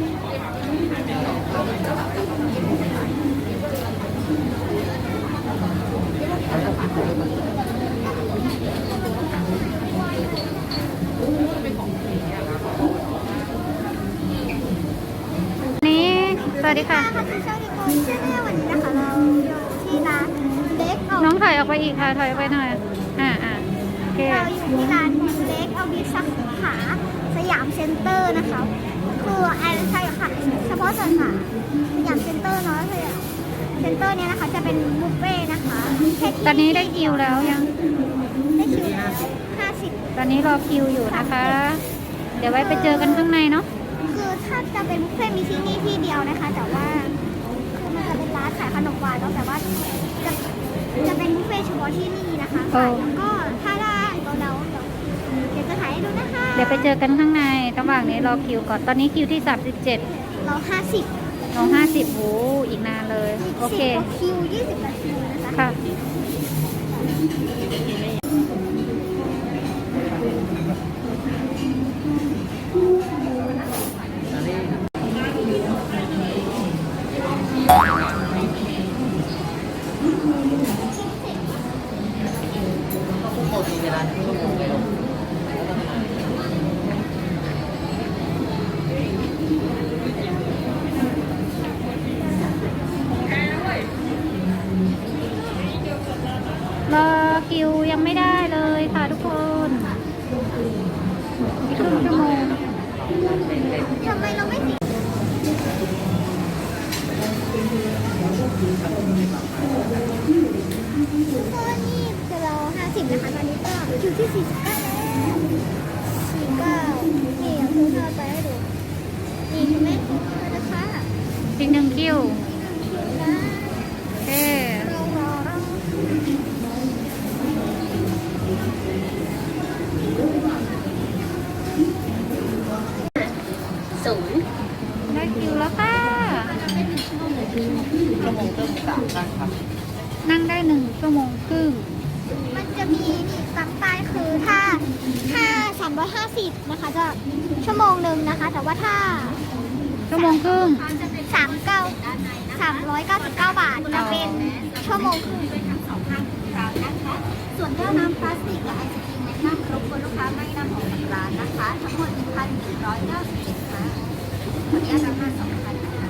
นี่สวัสดีค่ะ ค่ะที่ช่องดีโกนชื่อแม่วันนี้นะคะเราอยู่ที่ร้านเล็กเอาน้องถอยออกไปอีกค่ะ ถอยออกไปหน่อย อ่าอ่าโอเค เราอยู่ที่ร้านเล็กเอาบิสาขาสยามเซ็นเตอร์นะคะ คือแอนใช่ค่ะ เฉพาะสาขาสยามเซ็นเตอร์เนาะสยามเซ็นเตอร์เนี้ยนะคะจะเป็นบุฟเฟ่ต์นะคะแค่ที่ตอนนี้ได้คิวแล้วยัง ได้คิวแล้วห้าสิบตอนนี้รอคิวอยู่นะคะ เดี๋ยวไว้ไปเจอกันข้างในเนาะ คือถ้าจะเป็นบุฟเฟ่ต์มีที่นี่ที่เดียวนะคะ แต่ว่าคือมันจะเป็นร้านขายขนมหวานเนาะแต่ว่าจะจะเป็นบุฟเฟ่ต์เฉพาะที่นี่นะคะขายแล้วก็ถ้าได้เราเดี๋ยวเดี๋ยวจะถ่ายให้ ดูนะคะเดี๋ยวไปเจอกันข้างในระหว่างนี้รอคิวก่อน ตอนนี้คิวที่ 37เราห้าสิบน้อง50โอ้อีกนานเลย โอเคสิบกว่าคิวยี่สิบนาทีนะคะค่ะร ห้าสิบนะคะตอ จะมีนี่ตั้งป้ายคือถ้าถ้าสามร้อยห้าสิบนะคะ จะชั่วโมงหนึ่งนะคะ แต่ว่าถ้าชั่วโมงครึ่งสามเก้าสามร้อยเก้าสิบเก้าบาทจะเป็นชั่วโมงครึ่งส่วนแก้วน้ำพลาสติกกับไอศกรีมแนะนำรบกวนลูกค้าไม่นำออกจากร้านนะคะ ทั้งหมด1,197ค่ะขออนุญาตรับมาสองพันนะคะ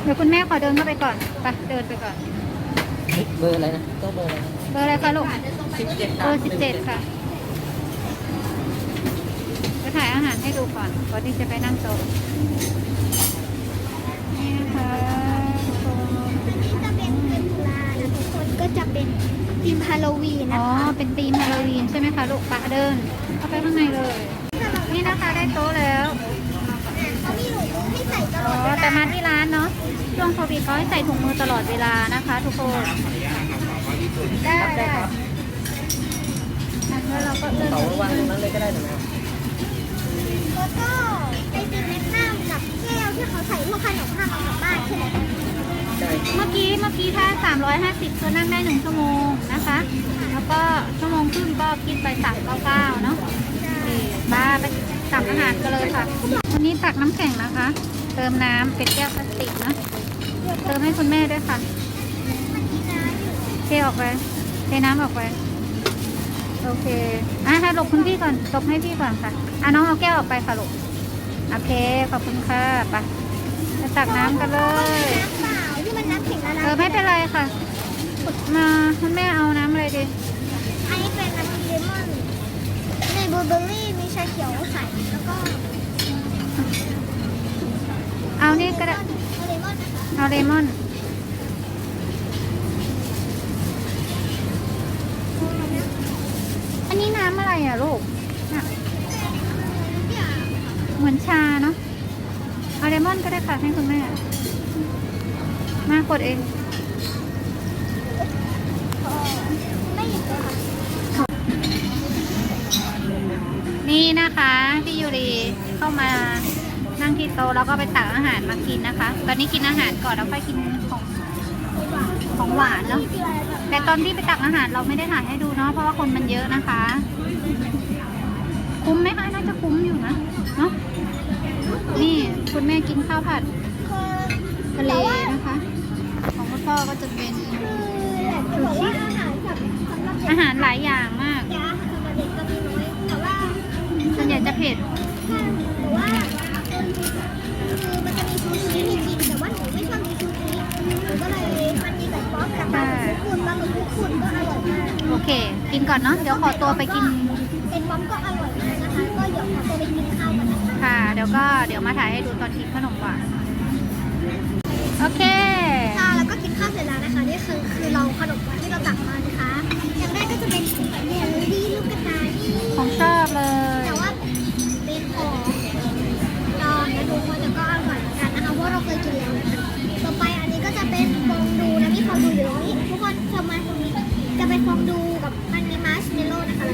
เดี๋ยวคุณแม่ขอเดินเข้าไปก่อนไปเดินไปก่อน เบอร์อะไรนะก็เบอร์อะไรนะเบอร์อะไรคะลูกสิบเจ็ดเบอร์สิบเจ็ดค่ะจะถ่ายอาหารให้ดูก่อนก่อนที่จะไปนั่งโต๊ะนี่นะคะทุกคนนี่จะเป็นเทมปุระนะทุกคนก็จะเป็นธีมฮาโลวีนอ๋นะอคะ เป็นธีมฮาโลวีนใช่ไหมคะลูกปะเดินเข้าไปข้างในเลย นี่นะคะได้โต๊ะแล้ว เขามีหนูมือให้ใส่ตล อ๋ อ อ ดเวลา แต่มาที่ร้านเนาะ ช่วงโควิดเขาให้ใส่ถุงมือตลอดเวลานะคะ ทุกคนได้ได้อะแล้วเราก็เลือกเขาวางตรงนั้นเลยก็ได้ถูกไหมแล้วก็ไอติมแมกนัมกับแก้วที่เขาใส่พวกขนมห้ามเอากลับบ้านใช่ไหมใช่เมื่อกี้เมื่อกี้ถ้า 350ก็นั่งได้ 1 ชั่วโมงนะคะ แล้วก็ชั่วโมงครึ่งก็คิดไป 399 เนาะโอเคบ้าไปตักอาหารกันเลยค่ะ วันนี้ตักน้ำแข็งนะคะ เติมน้ำเป็นแก้วพลาสติกนะ เติมให้คุณแม่ด้วยค่ะ เทออกไป เทน้ำออกไป โอเค อะให้หลบคุณพี่ก่อนหลบให้พี่ก่อนค่ะ อะน้องเอาแก้วออกไปค่ะลูก โอเค ขอบคุณค่ะไปจะตักน้ำกันเลย น้ำเปล่าที่มันน้ำแข็งละลายเออไม่เป็นไรค่ะ มาคุณแม่เอาน้ำอะไรดี อันนี้เป็นน้ำเลมอนในบลูเบอร์รี่มีชาเขียวใส่แล้วก็ เอานี่ก็ได้ เอาเลมอนนะคะ เอาเลมอนอันนี้น้ำอะไรอะลูกน่ะเหมือนชาเนาะเอาเลมอนก็ได้ค่ะให้คุณแม่ มากดเอง นี่นะคะ พี่ยูรีเข้ามา นั่งที่โต๊ะแล้วก็ไปตักอาหารมากินนะคะ ตอนนี้กินอาหารก่อนแล้วไปกินของของหวานเนาะแต่ตอนที่ไปตักอาหารเราไม่ได้ถ่ายให้ดูเนาะเพราะว่าคนมันเยอะนะคะ คุ้มไหมคะน่าจะคุ้มอยู่นะเนาะนี่คุณแม่กินข้าวผัดทะเลนะคะ ของคุณพ่อก็จะเป็นซูชิอาหารหลายอย่างมากส่วนใหญ่จะเผ็ดแต่ว่า คือมันจะมีซูชิมีจริงแต่ว่าหนูไม่ชอบกินซูชิหนูก็เลยมันมีแบบป๊อปกับปลาหมึกคุนปลาหมึกคุกคุนก็อร่อยมากโอเค กินก่อนเนาะเดี๋ยวขอตัวไปกินเป็นป๊อปก็อร่อยมากนะคะก็เดี๋ยวขอตัวไปกินข้าวกันนะคะค่ะ เดี๋ยวก็เดี๋ยวมาถ่ายให้ดูตอนกินขนมหวานโอเคค่ะแล้วก็กินข้าวเสร็จแล้วนะคะนี่คือคือเราขนม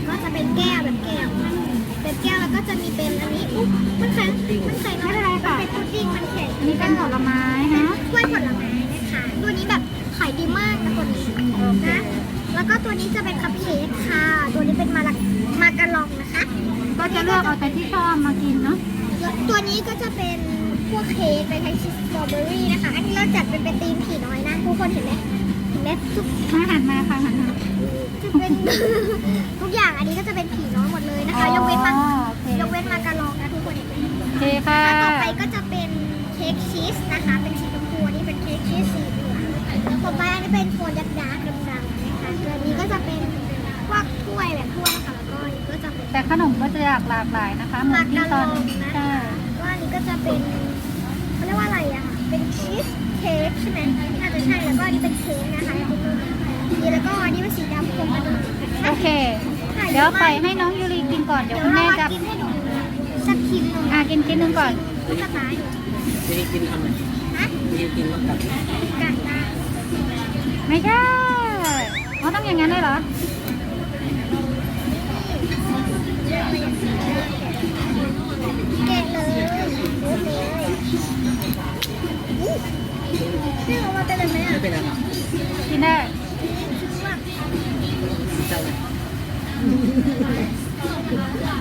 ก็จะเป็นแก้วแบบแก้วแบบแก้วแล้วก็จะมีเป็นอันนี้อุ๊ยมันแข็งมันแข็งไม่เป็นไรค่ะเป็นพุดดิ้งมันแข็งอันนี้เป็นผลไม้ฮะกล้วยผลไม้นะคะตัวนี้แบบขายดีมากนะตัวนี้นะแล้วก็ตัวนี้จะเป็นคัพเค้กค่ะ ตัวนี้เป็นมาลามาการองนะคะ ก็จะเลือกเอาแต่ที่ชอบมากินเนาะตัวนี้ก็จะเป็นพวกเค้กเป็นไทชิสตรอเบอรี่นะคะ อันนี้เราจัดเป็นเป็นธีมผีน้อยนะทุกคนเห็นไหมเห็นไหมทุกหันมาค่ะหันมา จะเป็น ทุกอย่างอันนี้ก็จะเป็นผีน้อยหมดเลยนะคะ ยกเว้นมาอ๋อโอเคยกเว้นมาการองนะทุกคนเห็นไหมโอเคค่ะ แล้วต่อไปก็จะเป็นเค้กชีสนะคะ เป็นสีชมพูอันนี้เป็นเค้กชีสสีเหลืองต่อไปอันนี้เป็นโฟนยักษ์ดาร์กดำๆนะคะตัวนี้ก็จะเป็นพวกถ้วยแบบถ้วยค่ะแล้วก็อันนี้ก็จะเป็น แต่ขนมก็จะหลากหลากหลายนะคะเหมืมาอนที่การตออนงนะใช่ว่าอันนี้ก็จะเป็นเขาเรียกว่าอะไรอะคะเป็นชีสเค้กใช่ไหมน่าจะใช่แล้วก็อันนี้เป็นเค้กนะคะ นี่แล้วก็อันนี้เป็นสีดำคมกระดูกโอเค เดี๋ยวไปให้น้องยูรีกินก่อน เดี๋ยวคุณแม่จะกินให้หนูสักคิมหนึ่งอ่ากินกินหนึงก่อนลูกกระต่ายวิธีกินทำไงฮะวิธีกินต้องกัดกัดได้ไม่ใช่เขาต้องอย่างนั้นเลยเหรอเก่งเลยโอเคอู้นี่เรามาเป็นอะไรไหมไม่อะเป็นอะไรกินได้คิดว่าเจ้าไห น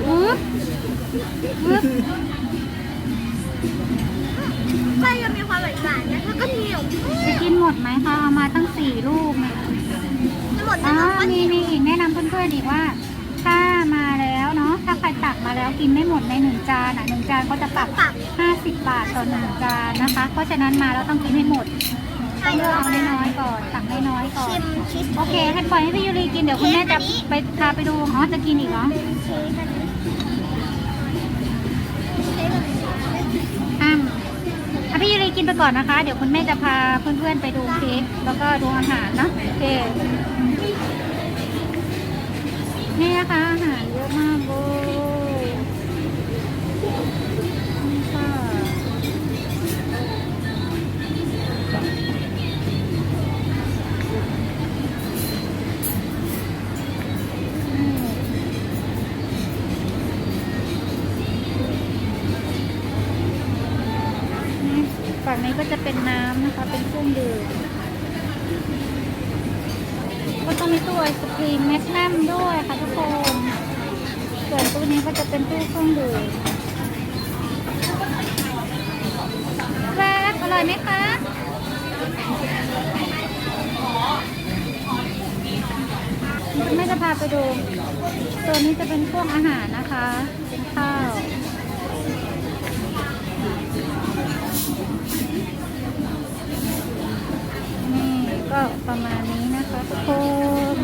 อุ๊บอุ๊บก็ยังมีความหวานๆนะแล้วก็เหนียวจะกินหมดไหมคะเอามาตั้งสี่ลูกนะทั้งหมดอ๋นะอคะก็มีมีอีกแนะนำเพื่อนๆอีกว่า ถ้ามาแล้วเนาะถ้าใครตักมาแล้วกินไม่หมดในหนึ่งจานอะหนึ่งจานก็จะปรับ ปรับ 50 บาทต่อหนึ่งจานนะคะ เพราะฉะนั้นมาแล้วต้องกินให้หมด เลืเดี๋ยอวกเราเอามาน้อยๆก่อนตักน้อยๆก่อน ชิมชีสโอเคให้ปล่อยให้พี่ยูรีกินเดี๋ยวคุณแม่จะไปพาไปดูอ๋อจะกินอีกเหรอเป็นเค้กอันนี้เค้กอะไรอ้ามอะพี่ยูรีกินไปก่อนนะคะ เดี๋ยวคุณแม่จะพาเพื่อนๆไปดูเค้กแล้วก็ดูอาหารเนอะโอเคนี่นะคะอาหารเยอะมากเลย ก็จะเป็นน้ำนะคะ เป็นเครื่องดื่มก็ต้องมีตู้ไอศครีมแมกนัมด้วยค่ะทุกคน ส่วนตู้นี้ก็จะเป็นตู้เครื่องดื่มครับอร่อยไหมคะแม่จะพาไปดู ตัวนี้จะเป็นพวกอาหารนะคะ เป็นข้าว ก็ประมาณนี้นะคะทุกคน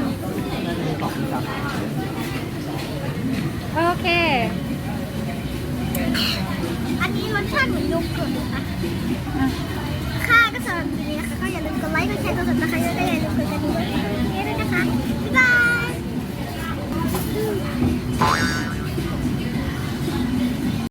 โอเค อันนี้รสชาติเหมือนนมเกิดนะคะค่ะก็สำหรับวันนี้นะคะก็อย่าลืมกดไลค์กดแชร์กดติดตามแล้วก็อย่าลืมกดกระดิ่งด้วยนะคะ บ๊ายบาย